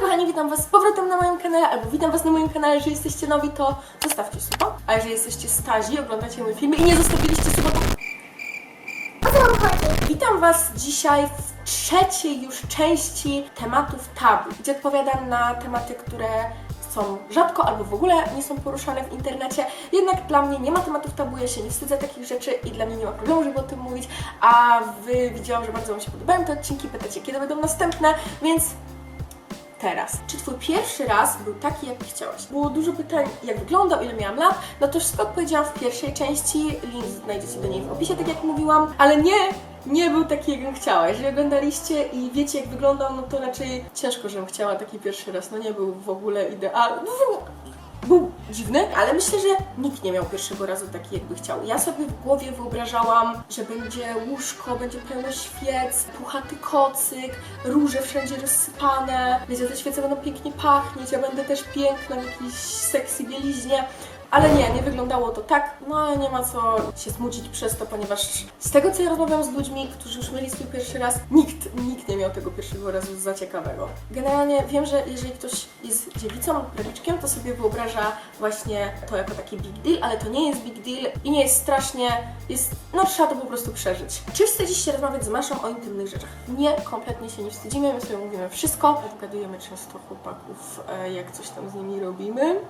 kochani, witam Was z powrotem na moim kanale, albo witam Was na moim kanale, jeżeli jesteście nowi, to zostawcie suba, a jeżeli jesteście stazi, oglądacie mój film i nie zostawiliście suba, to... O co wam chodzi? Witam Was dzisiaj w trzeciej już części tematów tabu, gdzie odpowiadam na tematy, które są rzadko albo w ogóle nie są poruszane w internecie. Jednak dla mnie nie ma tematów tabu, ja się nie wstydzę takich rzeczy i dla mnie nie ma problemu, żeby o tym mówić. A Wy widziałam, że bardzo Wam się podobają te odcinki, pytacie kiedy będą następne, więc teraz. Czy twój pierwszy raz był taki, jak chciałaś? Było dużo pytań, jak wyglądał, ile miałam lat. No to wszystko odpowiedziałam w pierwszej części. Link znajdziecie do niej w opisie, tak jak mówiłam. Ale nie, nie był taki, jakbym chciała. Jeżeli oglądaliście i wiecie, jak wyglądał, no to raczej ciężko, żebym chciała taki pierwszy raz. No nie był w ogóle idealny. Był dziwny, ale myślę, że nikt nie miał pierwszego razu taki, jakby chciał. Ja sobie w głowie wyobrażałam, że będzie łóżko, będzie pełno świec, puchaty kocyk, róże wszędzie rozsypane, wiecie, te świece będą pięknie pachnieć, ja będę też piękna w jakiejś sexy bieliźnie. Ale nie, nie wyglądało to tak. No nie ma co się smucić przez to, ponieważ z tego co ja rozmawiam z ludźmi, którzy już mieli swój pierwszy raz, nikt, nikt nie miał tego pierwszego razu za ciekawego. Generalnie wiem, że jeżeli ktoś jest dziewicą lub prawiczkiem, to sobie wyobraża właśnie to jako taki big deal, ale to nie jest big deal i nie jest strasznie, jest, no trzeba to po prostu przeżyć. Czy wstydzicie rozmawiać z Maszą o intymnych rzeczach? Nie, kompletnie się nie wstydzimy, my sobie mówimy wszystko. Odgadujemy często chłopaków, e, jak coś tam z nimi robimy.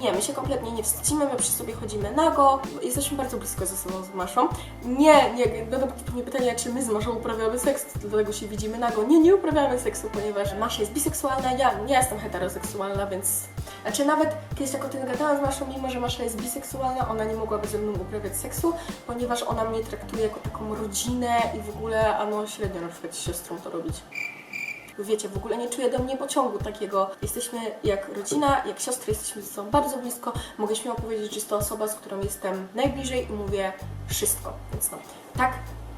Nie, my się kompletnie nie wstydzimy, my przy sobie chodzimy nago, jesteśmy bardzo blisko ze sobą z Maszą. Nie, nie, będą pewnie pytania, czy my z Maszą uprawiamy seks, dlatego się widzimy nago. Nie, nie uprawiamy seksu, ponieważ Masza jest biseksualna, ja nie jestem heteroseksualna, więc... Znaczy nawet kiedyś tak o tym gadałam z Maszą, mimo że Masza jest biseksualna, ona nie mogłaby ze mną uprawiać seksu, ponieważ ona mnie traktuje jako taką rodzinę i w ogóle, a no średnio na przykład siostrą to robić. Wiecie, w ogóle nie czuję do mnie pociągu takiego. Jesteśmy jak rodzina, jak siostry, jesteśmy ze sobą bardzo blisko. Mogę śmiało powiedzieć, że jest to osoba, z którą jestem najbliżej i mówię wszystko. Więc no, tak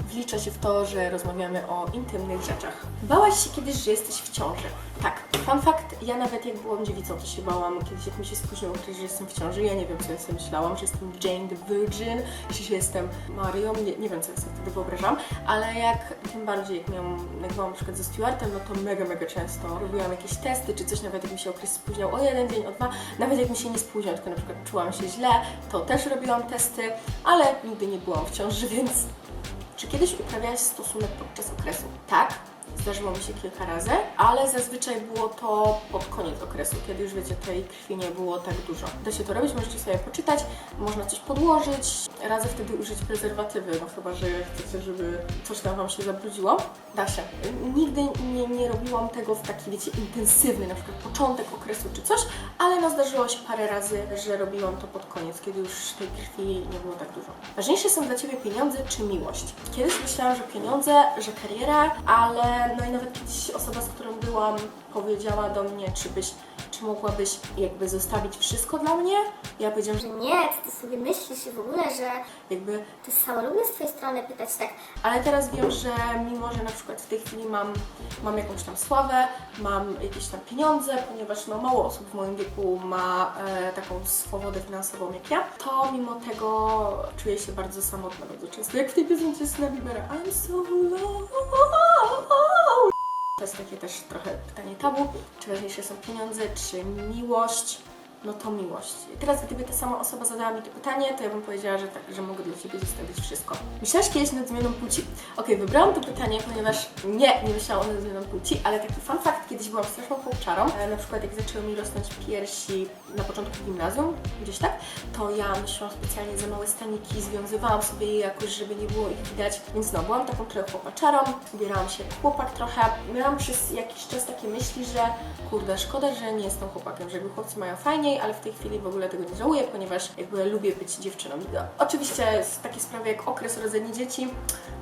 wlicza się w to, że rozmawiamy o intymnych rzeczach. Bałaś się kiedyś, że jesteś w ciąży? Tak. Fun fact, ja nawet jak byłam dziewicą, to się bałam. Kiedyś jak mi się spóźniło, że jestem w ciąży, ja nie wiem, co ja sobie myślałam, że jestem Jane the Virgin, czy jestem Marią, nie, nie wiem, co ja sobie wtedy wyobrażam, ale jak, tym bardziej jak miałam, jak byłam na przykład ze Stewartem, no to mega, mega często robiłam jakieś testy, czy coś, nawet jak mi się okres spóźniał o jeden dzień, o dwa, nawet jak mi się nie spóźniał, tylko na przykład czułam się źle, to też robiłam testy, ale nigdy nie byłam w ciąży, więc czy kiedyś uprawiałaś stosunek podczas okresu? Tak. Zdarzyło mi się kilka razy, ale zazwyczaj było to pod koniec okresu, kiedy już wiecie, tej krwi nie było tak dużo. Da się to robić, możecie sobie poczytać, można coś podłożyć, radzę wtedy użyć prezerwatywy, no chyba, że chcecie, żeby coś tam Wam się zabrudziło. Da się. Nigdy nie, nie robiłam tego w taki, wiecie, intensywny, na przykład początek okresu czy coś, ale no zdarzyło się parę razy, że robiłam to pod koniec, kiedy już tej krwi nie było tak dużo. Ważniejsze są dla Ciebie pieniądze czy miłość? Kiedyś myślałam, że pieniądze, że kariera, ale no i nawet kiedyś osoba, z którą byłam, powiedziała do mnie, czy byś, czy mogłabyś jakby zostawić wszystko dla mnie? Ja powiedziałam, że nie, co ty sobie myślisz w ogóle, że jakby to jest samolubne z twojej strony pytać tak. ale teraz wiem, że mimo, że na przykład w tej chwili mam, mam jakąś tam sławę, mam jakieś tam pieniądze, ponieważ no, mało osób w moim wieku ma e, taką swobodę finansową jak ja, to mimo tego czuję się bardzo samotna bardzo często. Jak w tej piosence z Bierbera I'm so alone. To jest takie też trochę pytanie tabu. Czy ważniejsze są pieniądze, czy miłość? No to miłość. I teraz gdyby ta sama osoba zadała mi to pytanie, to ja bym powiedziała, że tak, że mogę dla Ciebie zostawić wszystko. Myślałaś kiedyś nad zmianą płci? Okej, wybrałam to pytanie, ponieważ nie, nie myślałam nad zmianą płci, ale taki fun fact, kiedyś byłam straszną chłopczarą. E, Na przykład jak zaczęły mi rosnąć piersi na początku gimnazjum, gdzieś tak, to ja myślałam specjalnie za małe staniki, związywałam sobie je jakoś, żeby nie było ich widać. Więc no, byłam taką trochę chłopaczarą, ubierałam się jak chłopak trochę. Miałam przez jakiś czas takie myśli, że kurde, szkoda, że nie jestem chłopakiem, że chłopcy mają ale w tej chwili w ogóle tego nie żałuję, ponieważ jakby lubię być dziewczyną. Oczywiście takie sprawy jak okres rodzenia dzieci,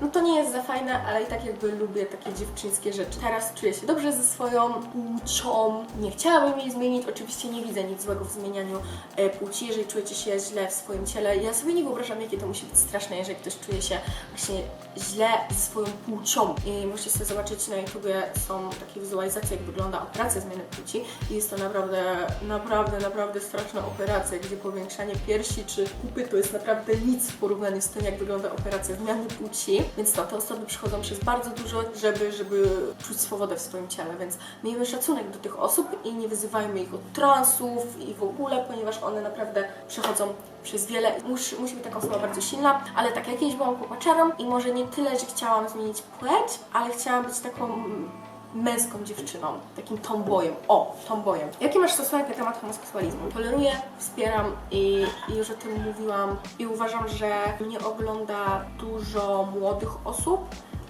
no to nie jest za fajne, ale i tak jakby lubię takie dziewczyńskie rzeczy. Teraz czuję się dobrze ze swoją płcią, nie chciałabym jej zmienić, oczywiście nie widzę nic złego w zmienianiu e, płci, jeżeli czujecie się źle w swoim ciele. Ja sobie nie wyobrażam, jakie to musi być straszne, jeżeli ktoś czuje się właśnie źle ze swoją płcią. I możecie sobie zobaczyć na YouTubie, są takie wizualizacje, jak wygląda operacja zmiany płci i jest to naprawdę, naprawdę, naprawdę naprawdę straszna operacja, gdzie powiększanie piersi czy pupy to jest naprawdę nic w porównaniu z tym, jak wygląda operacja zmiany płci. Więc to, te osoby przychodzą przez bardzo dużo, żeby, żeby czuć swobodę w swoim ciele, więc miejmy szacunek do tych osób i nie wyzywajmy ich od transów i w ogóle, ponieważ one naprawdę przechodzą przez wiele. Musi, musi być taka osoba bardzo silna, ale tak, ja kiedyś byłam chłopaczarą i może nie tyle, że chciałam zmienić płeć, ale chciałam być taką męską dziewczyną, takim tombojem. O, tombojem. Jaki masz stosunek na temat homoseksualizmu? Toleruję, wspieram i, i już o tym mówiłam i uważam, że mnie ogląda dużo młodych osób,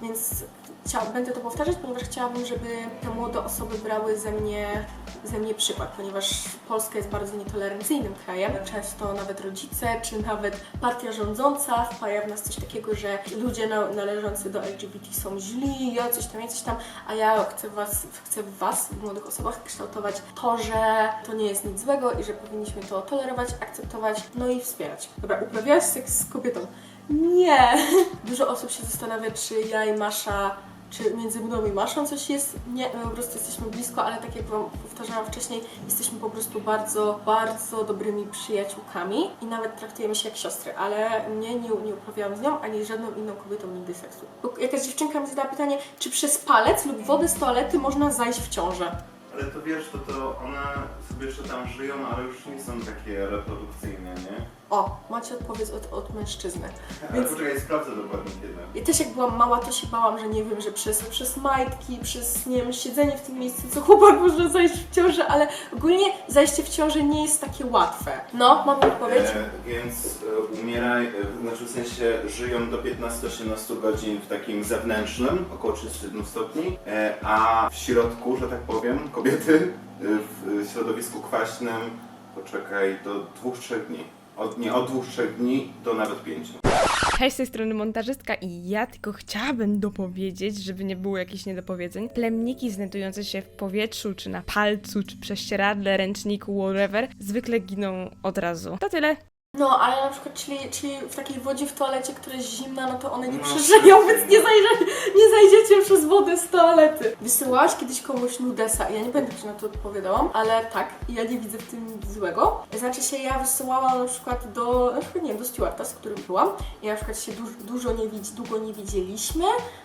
więc chcia, będę to powtarzać, ponieważ chciałabym, żeby te młode osoby brały ze mnie, ze mnie przykład, ponieważ Polska jest bardzo nietolerancyjnym krajem. Często nawet rodzice, czy nawet partia rządząca wpaja w nas coś takiego, że ludzie na, należący do LGBT są źli, ja coś tam, ja coś tam, a ja chcę was, chcę w was, w młodych osobach kształtować to, że to nie jest nic złego i że powinniśmy to tolerować, akceptować, no i wspierać. Dobra, uprawiałaś seks z kobietą? Nie! Dużo osób się zastanawia, czy ja i Masza, czy między mną i Maszą coś jest. Nie, my po prostu jesteśmy blisko, ale tak jak Wam powtarzałam wcześniej, jesteśmy po prostu bardzo, bardzo dobrymi przyjaciółkami i nawet traktujemy się jak siostry, ale nie, nie, nie uprawiałam z nią, ani żadną inną kobietą nigdy seksu. Bo jakaś dziewczynka mi zadała pytanie, czy przez palec lub wodę z toalety można zajść w ciążę? Ale to wiesz, to, to one sobie jeszcze tam żyją, ale już nie są takie reprodukcyjne, nie? O, macie odpowiedź od, od mężczyzny. Ale Więc- poczekaj, sprawdzę dokładnie kiedy. Ja też jak byłam mała, to się bałam, że nie wiem, że przez, przez majtki, przez, nie wiem, siedzenie w tym miejscu, co chłopak może zajść w ciążę, ale ogólnie zajście w ciążę nie jest takie łatwe. No, mam odpowiedź. E, więc e, umieraj, e, znaczy w sensie żyją do 15-18 godzin w takim zewnętrznym, około 31 stopni, e, a w środku, że tak powiem, kobiety e, w środowisku kwaśnym, poczekaj, do 2-3 dni. Od, nie, od 2-3 dni do nawet 5. Hej, z tej strony montażystka i ja tylko chciałabym dopowiedzieć, żeby nie było jakichś niedopowiedzeń. Plemniki znajdujące się w powietrzu, czy na palcu, czy prześcieradle, ręczniku, whatever, zwykle giną od razu. To tyle. No, ale na przykład, czyli, czyli w takiej wodzie w toalecie, która jest zimna, no to one nie No, przeżyją, tak. więc nie, zajrze, nie zajdziecie przez wodę z toalety. Wysyłałaś kiedyś komuś nudesa, ja nie będę Ci na to odpowiadałam, ale tak, ja nie widzę w tym złego. Znaczy się, ja wysyłałam na przykład do, na przykład nie wiem, do stewarda, z którym byłam i na przykład się dużo, dużo nie widzi, długo nie widzieliśmy,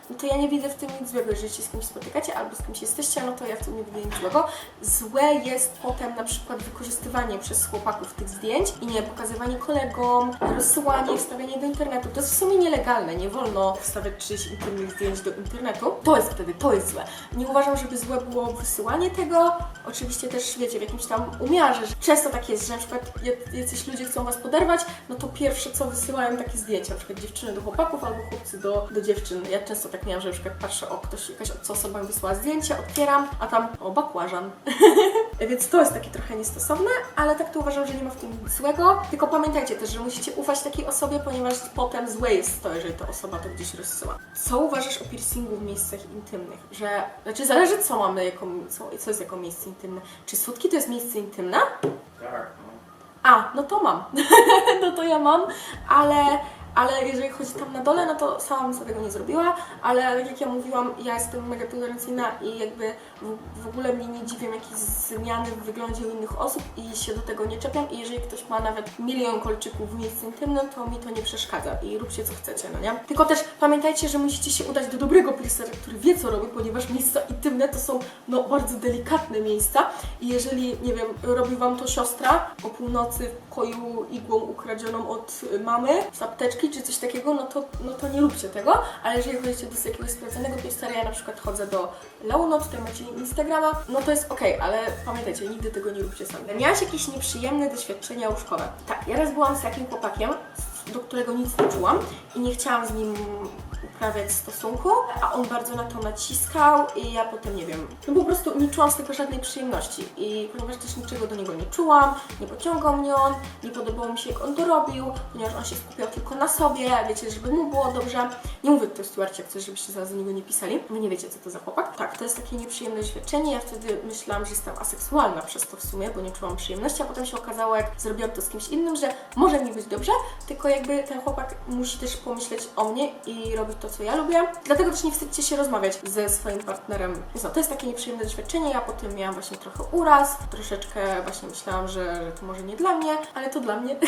no to ja nie widzę w tym nic złego, jeżeli się z kimś spotykacie albo z kimś jesteście, no to ja w tym nie widzę nic złego. Złe jest potem na przykład wykorzystywanie przez chłopaków tych zdjęć i nie pokazywanie kolegom, rozsyłanie, wstawianie do internetu. To jest w sumie nielegalne, nie wolno wstawiać czyichś intymnych zdjęć do internetu. To jest wtedy, to jest złe. Nie uważam, żeby złe było wysyłanie tego. Oczywiście też, wiecie, w jakimś tam umiarze. Często tak jest, że na przykład jac- jacyś ludzie chcą Was poderwać, no to pierwsze co wysyłają takie zdjęcia, na przykład dziewczyny do chłopaków albo chłopcy do, do dziewczyn. Ja często tak miałam, że na przykład patrzę, o ktoś, jakaś obca osoba mi wysłała zdjęcie, otwieram, a tam, o bakłażan. Więc to jest takie trochę niestosowne, ale tak to uważam, że nie ma w tym nic złego. Tylko pamiętajcie też, że musicie ufać takiej osobie, ponieważ potem złe jest to, jeżeli ta osoba to gdzieś rozsyła. Co uważasz o piercingu w miejscach intymnych? Że, znaczy zależy co mamy, jako, co, co jest jako miejsce intymne. Czy sutki to jest miejsce intymne? Tak, no. A, no to mam. no to ja mam, ale, ale jeżeli chodzi tam na dole, no to sama bym sobie tego nie zrobiła, ale tak jak ja mówiłam, ja jestem mega tolerancyjna i jakby w, w ogóle mnie nie dziwią jakieś zmiany w wyglądzie innych osób i się do tego nie czepiam i jeżeli ktoś ma nawet milion kolczyków w miejscu intymnym, to mi to nie przeszkadza i róbcie co chcecie, no nie? Tylko też pamiętajcie, że musicie się udać do dobrego piercera, który wie co robi, ponieważ miejsca intymne to są no bardzo delikatne miejsca i jeżeli, nie wiem, robi Wam to siostra o północy w pokoju igłą ukradzioną od mamy z apteczki czy coś takiego, no to, no to nie róbcie tego, ale jeżeli chodzicie do jakiegoś sprawdzonego piercera, ja na przykład chodzę do Leuno, tutaj macie Instagrama, no to jest okej, ale pamiętajcie, nigdy tego nie róbcie sami. Miałaś jakieś nieprzyjemne doświadczenia łóżkowe? Tak, ja raz byłam z takim chłopakiem, do którego nic nie czułam i nie chciałam z nim uprawiać stosunku, a on bardzo na to naciskał i ja potem, nie wiem, no po prostu nie czułam z tego żadnej przyjemności i ponieważ też niczego do niego nie czułam, nie pociągał mnie on, nie podobało mi się jak on to robił, ponieważ on się skupiał tylko na sobie, wiecie, żeby mu było dobrze. Nie mówię tutaj Stuarcie, jak coś, żebyście zaraz do niego nie pisali, wy nie wiecie co to za chłopak. Tak, to jest takie nieprzyjemne doświadczenie, ja wtedy myślałam, że jestem aseksualna przez to w sumie, bo nie czułam przyjemności, a potem się okazało, jak zrobiłam to z kimś innym, że może mi być dobrze, tylko jakby ten chłopak musi też pomyśleć o mnie i robić to co ja lubię. Dlatego też nie wstydźcie się rozmawiać ze swoim partnerem. No, to jest takie nieprzyjemne doświadczenie. Ja potem miałam właśnie trochę uraz, troszeczkę właśnie myślałam, że, że to może nie dla mnie, ale to dla mnie.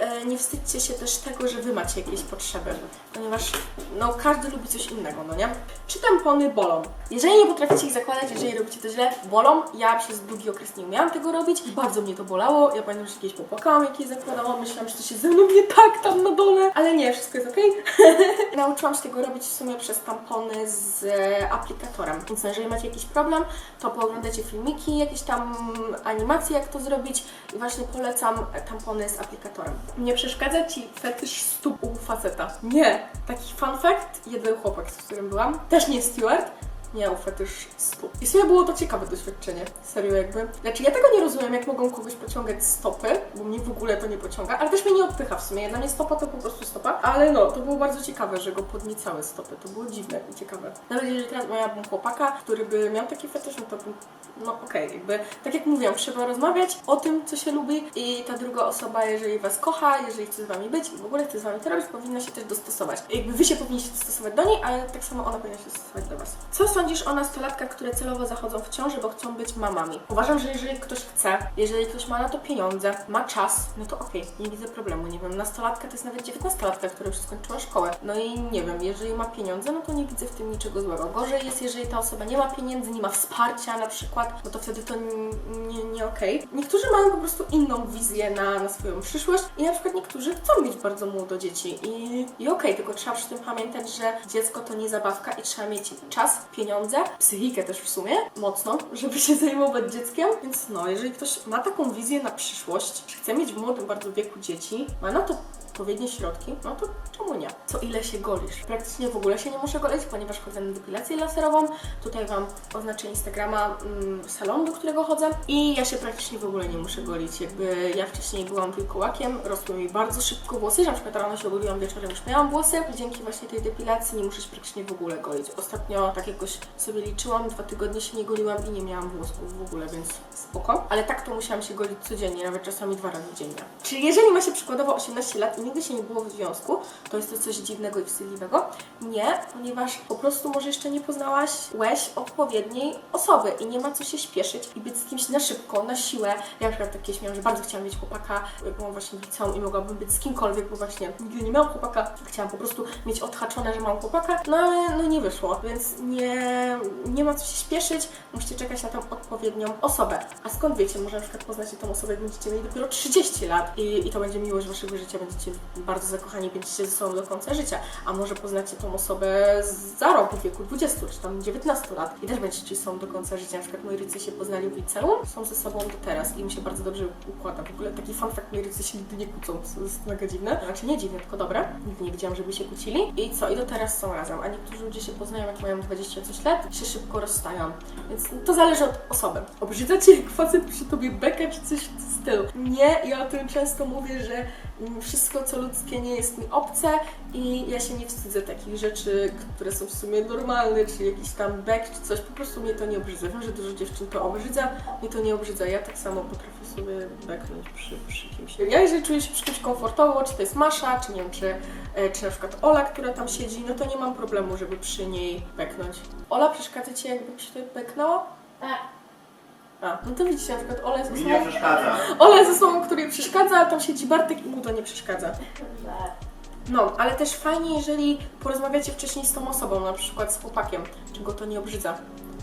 E, nie wstydźcie się też tego, że wy macie jakieś potrzeby, ponieważ no każdy lubi coś innego, no nie? Czy tampony bolą? Jeżeli nie potraficie ich zakładać, jeżeli robicie to źle, bolą. Ja przez długi okres nie umiałam tego robić. Bardzo mnie to bolało. Ja pamiętam, że kiedyś popłakałam, jak je zakładałam. Myślałam, że to się ze mną nie tak tam na dole, ale nie, wszystko jest okej. Nauczyłam się tego robić w sumie przez tampony z e, aplikatorem. Więc jeżeli macie jakiś problem, to pooglądajcie filmiki, jakieś tam animacje, jak to zrobić. I właśnie polecam tampony z aplikatorem. Nie przeszkadza Ci fetysz stóp u faceta? Nie. Taki fun fact, jeden chłopak, z którym byłam, też nie Stewart, miał fetysz stóp. I w sumie było to ciekawe doświadczenie. Serio jakby. Znaczy ja tego nie rozumiem, jak mogą kogoś pociągać stopy, bo mnie w ogóle to nie pociąga, ale też mnie nie odpycha w sumie. Dla mnie stopa to po prostu stopa. Ale no, to było bardzo ciekawe, że go podniecały stopy. To było dziwne i ciekawe. Nawet jeżeli teraz miałabym chłopaka, który by miał taki fetysz, no to bym no okej, jakby tak jak mówiłam, trzeba rozmawiać o tym, co się lubi i ta druga osoba, jeżeli Was kocha, jeżeli chce z Wami być i w ogóle chce z Wami to robić, powinna się też dostosować. Jakby Wy się powinniście dostosować do niej, ale tak samo ona powinna się dostosować do Was. Co sądzisz o nastolatkach, które celowo zachodzą w ciąży, bo chcą być mamami? Uważam, że jeżeli ktoś chce, jeżeli ktoś ma na to pieniądze, ma czas, no to okej, nie widzę problemu, nie wiem, nastolatka to jest nawet 19-latka, która już skończyła szkołę. No i nie wiem, jeżeli ma pieniądze, no to nie widzę w tym niczego złego. Gorzej jest, jeżeli ta osoba nie ma pieniędzy, nie ma wsparcia na przykład, no to wtedy to nie, nie okej. Niektórzy mają po prostu inną wizję na, na swoją przyszłość i na przykład niektórzy chcą mieć bardzo młodo dzieci i, i okej, tylko trzeba przy tym pamiętać, że dziecko to nie zabawka i trzeba mieć czas, pieniądze, psychikę też w sumie, mocno, żeby się zajmować dzieckiem, więc no, jeżeli ktoś ma taką wizję na przyszłość, że chce mieć w młodym bardzo wieku dzieci, ma na to odpowiednie środki, no to czemu nie? Co ile się golisz? Praktycznie w ogóle się nie muszę golić, ponieważ chodzę na depilację laserową. Tutaj Wam oznaczę Instagrama mm, salonu, do którego chodzę i ja się praktycznie w ogóle nie muszę golić. Jakby ja wcześniej byłam wilkołakiem, rosły mi bardzo szybko włosy, że na przykład rano się ogoliłam, wieczorem już miałam włosy. Dzięki właśnie tej depilacji nie muszę się praktycznie w ogóle golić. Ostatnio tak jakoś sobie liczyłam, dwa tygodnie się nie goliłam i nie miałam włosków w ogóle, więc spoko. Ale tak to musiałam się golić codziennie, nawet czasami dwa razy dziennie. Czyli jeżeli ma się przykładowo 18 lat i nigdy się nie było w związku, to jest to coś dziwnego i wstydliwego? Nie, ponieważ po prostu może jeszcze nie poznałaś łeś odpowiedniej osoby i nie ma co się śpieszyć i być z kimś na szybko, na siłę. Ja na przykład tak kiedyś miałam, że bardzo chciałam mieć chłopaka, byłam właśnie liceum i mogłabym być z kimkolwiek, bo właśnie nigdy nie miałam chłopaka. Chciałam po prostu mieć odhaczone, że mam chłopaka, no ale no nie wyszło, więc nie, nie ma co się śpieszyć, musicie czekać na tą odpowiednią osobę. A skąd wiecie, może na przykład poznacie tą osobę, będziecie mieli dopiero 30 lat i, i to będzie miłość waszego życia, będziecie bardzo zakochani, będziecie ze sobą do końca życia. A może poznacie tą osobę za rok w wieku 20 czy tam 19 lat i też będziecie ze sobą do końca życia. Na przykład moi rycy się poznali w liceum, są ze sobą do teraz i im się bardzo dobrze układa. W ogóle taki fun fact, moi rycy się nigdy nie kłócą, co jest mega dziwne. Znaczy nie dziwne, tylko dobre. Nigdy nie widziałam, żeby się kłócili. I co? I do teraz są razem. A niektórzy ludzie się poznają, jak mają 20 coś lat się szybko rozstają. Więc to zależy od osoby. Obrzydza cię, jak facet przy tobie beka czy coś Nie, ja o tym często mówię, że mm, wszystko co ludzkie nie jest mi obce i ja się nie wstydzę takich rzeczy, które są w sumie normalne, czy jakiś tam bek, czy coś. Po prostu mnie to nie obrzydza. Wiem, że dużo dziewczyn to obrzydza, mnie to nie obrzydza. Ja tak samo potrafię sobie beknąć przy, przy kimś. Ja jeżeli czuję się przy kimś komfortowo, czy to jest Masza, czy nie wiem, czy, e, czy na przykład Ola, która tam siedzi, no to nie mam problemu, żeby przy niej beknąć. Ola, przeszkadza Ci jakby się tutaj beknęło? Tak. A, no to widzicie, na przykład Ola jest Mi nie osobą, przeszkadza. Ola jest osobą, której przeszkadza, a tam siedzi Bartek i mu to nie przeszkadza. No, ale też fajnie, jeżeli porozmawiacie wcześniej z tą osobą, na przykład z chłopakiem, czy go to nie obrzydza.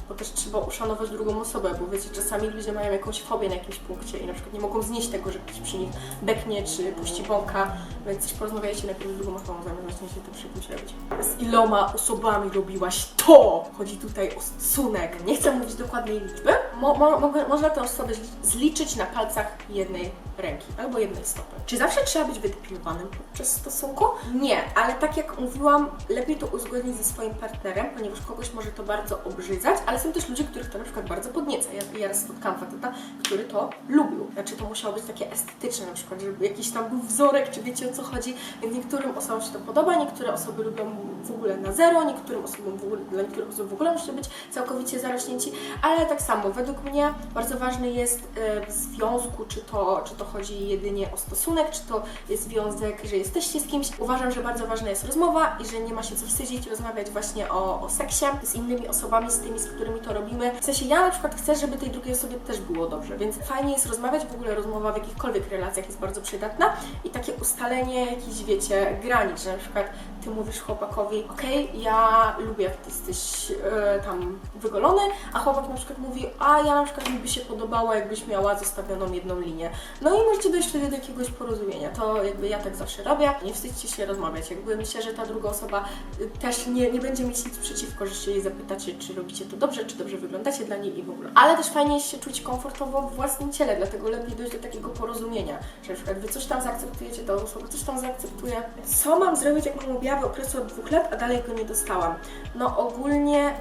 Bo też trzeba uszanować drugą osobę, bo wiecie, czasami ludzie mają jakąś fobię na jakimś punkcie i na przykład nie mogą znieść tego, że ktoś przy nich beknie czy puści bąka, więc też porozmawiajcie najpierw z drugą osobą, zamiast właśnie się to przy kimś robić. Z iloma osobami robiłaś to? Chodzi tutaj o stosunek. Nie chcę mówić dokładnej liczby. Mo, mo, mogę- można tę osobę zli- zliczyć na palcach jednej ręki albo jednej stopy. Czy zawsze trzeba być wydepilowanym podczas stosunku? Nie, ale tak jak mówiłam, lepiej to uzgodnić ze swoim partnerem, ponieważ kogoś może to bardzo obrzydzać, ale są też ludzie, których to na przykład bardzo podnieca. Ja, ja spotkałam faceta, który to lubił. Znaczy to musiało być takie estetyczne na przykład, żeby jakiś tam był wzorek, czy wiecie o co chodzi. Więc niektórym osobom się to podoba, niektóre osoby lubią w ogóle na zero, niektórym osobom w ogóle, dla niektórych osób w ogóle muszą być całkowicie zarośnięci, ale tak samo według mnie bardzo ważny jest e, w związku, czy to, czy to chodzi jedynie o stosunek, czy to jest związek, że jesteście z kimś. Uważam, że bardzo ważna jest rozmowa i że nie ma się co wstydzić, rozmawiać właśnie o, o seksie z innymi osobami, z tymi, z którymi to robimy. W sensie ja na przykład chcę, żeby tej drugiej osobie też było dobrze, więc fajnie jest rozmawiać, w ogóle rozmowa w jakichkolwiek relacjach jest bardzo przydatna i takie ustalenie jakichś, wiecie, granic, że na przykład ty mówisz chłopakowi, okej, ja lubię jak ty jesteś e, tam wygolony, a chłopak na przykład mówi, a ja na przykład mi by się podobało, jakbyś miała zostawioną jedną linię. No i możecie dojść wtedy do jakiegoś porozumienia. To jakby ja tak zawsze robię. Nie wstydźcie się rozmawiać. Jakby myślę, że ta druga osoba y, też nie, nie będzie mieć nic przeciwko, że się jej zapytacie, czy robicie to dobrze, czy dobrze wyglądacie dla niej i w ogóle. Ale też fajnie jest się czuć komfortowo w własnym ciele, dlatego lepiej dojść do takiego porozumienia, że na przykład wy coś tam zaakceptujecie, ta osoba coś tam zaakceptuje. Co mam zrobić, jak mam objawy okresu od dwóch lat, a dalej go nie dostałam? No ogólnie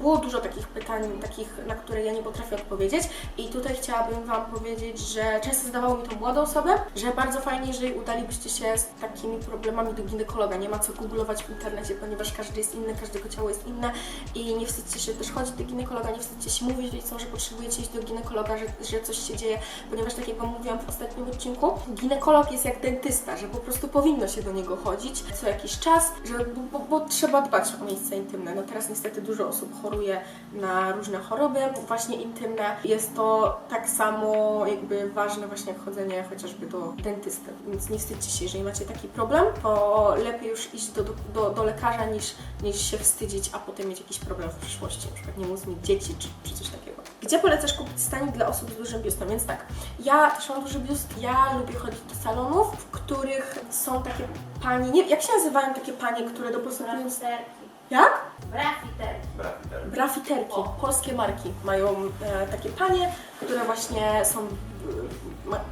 było dużo takich pytań, takich, na które ja nie potrafię odpowiedzieć i tutaj chciałabym Wam powiedzieć, że często zdawało mi to młode osoby, że bardzo fajnie, jeżeli udalibyście się z takimi problemami do ginekologa. Nie ma co googlować w internecie, ponieważ każdy jest inny, każdego ciało jest inne i nie wstydźcie się też chodzić do ginekologa, nie wstydźcie się mówić rodzicom, że potrzebujecie iść do ginekologa, że, że coś się dzieje, ponieważ tak jak Wam mówiłam w ostatnim odcinku, ginekolog jest jak dentysta, że po prostu powinno się do niego chodzić co jakiś czas, że, bo, bo, bo trzeba dbać o miejsce intymne. No teraz niestety dużo osób choruje na różne choroby właśnie intymne. Jest to tak samo jakby ważne właśnie jak chodzenie chociażby do dentysty. Więc nie wstydźcie się, jeżeli macie taki problem, to lepiej już iść do, do, do lekarza niż, niż się wstydzić, a potem mieć jakiś problem w przyszłości, na przykład nie móc mieć dzieci czy, czy coś takiego. Gdzie polecasz kupić stanik dla osób z dużym biustem? Więc tak, ja też mam duży biust, ja lubię chodzić do salonów, w których są takie panie, nie jak się nazywają takie panie, które dopasowują... Brafiterki. Jak? Brafiterki. Brafiter. Brafiterki, polskie marki mają e, takie panie, które właśnie są,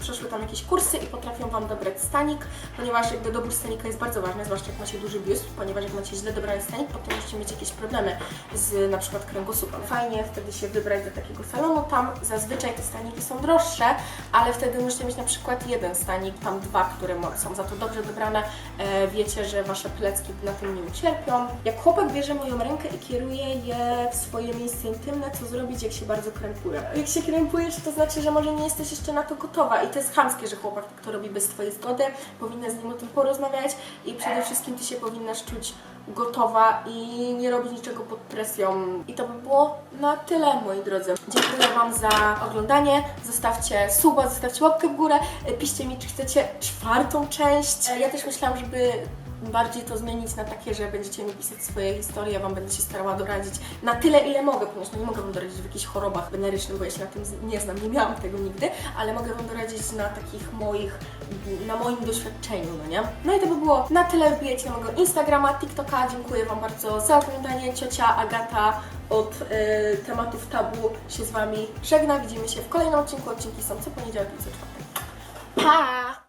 przeszły tam jakieś kursy i potrafią Wam dobrać stanik, ponieważ jakby dobór stanika jest bardzo ważny, zwłaszcza jak macie duży biust, ponieważ jak macie źle dobrany stanik, potem możecie mieć jakieś problemy z na przykład kręgosłupem. Fajnie wtedy się wybrać do takiego salonu, tam zazwyczaj te staniki są droższe, ale wtedy możecie mieć na przykład jeden stanik, tam dwa, które są za to dobrze dobrane, e, wiecie, że Wasze plecki na tym nie ucierpią. Jak chłopak bierze moją rękę i kieruje je w swoje miejsce intymne, co zrobić, jak się bardzo krępuje? Jak się krępujesz, to znaczy, że może nie jesteś jeszcze na to gotowa i to jest chamskie, że chłopak to robi bez Twojej zgody, powinna z nim o tym porozmawiać i przede wszystkim Ty się powinnaś czuć gotowa i nie robić niczego pod presją. I to by było na tyle, moi drodzy. Dziękuję Wam za oglądanie. Zostawcie suba, zostawcie łapkę w górę. Piszcie mi, czy chcecie czwartą część. Ja też myślałam, żeby bardziej to zmienić na takie, że będziecie mi pisać swoje historie, ja Wam będę się starała doradzić na tyle, ile mogę, ponieważ no nie mogę Wam doradzić w jakichś chorobach wenerycznych, bo ja się na tym nie znam, nie miałam tego nigdy, ale mogę Wam doradzić na takich moich, na moim doświadczeniu, no nie? No i to by było na tyle, wbijajcie na mojego Instagrama, TikToka, dziękuję Wam bardzo za oglądanie, ciocia Agata od e, tematów tabu się z Wami żegna, widzimy się w kolejnym odcinku, odcinki są co poniedziałek i co czwartek. Pa!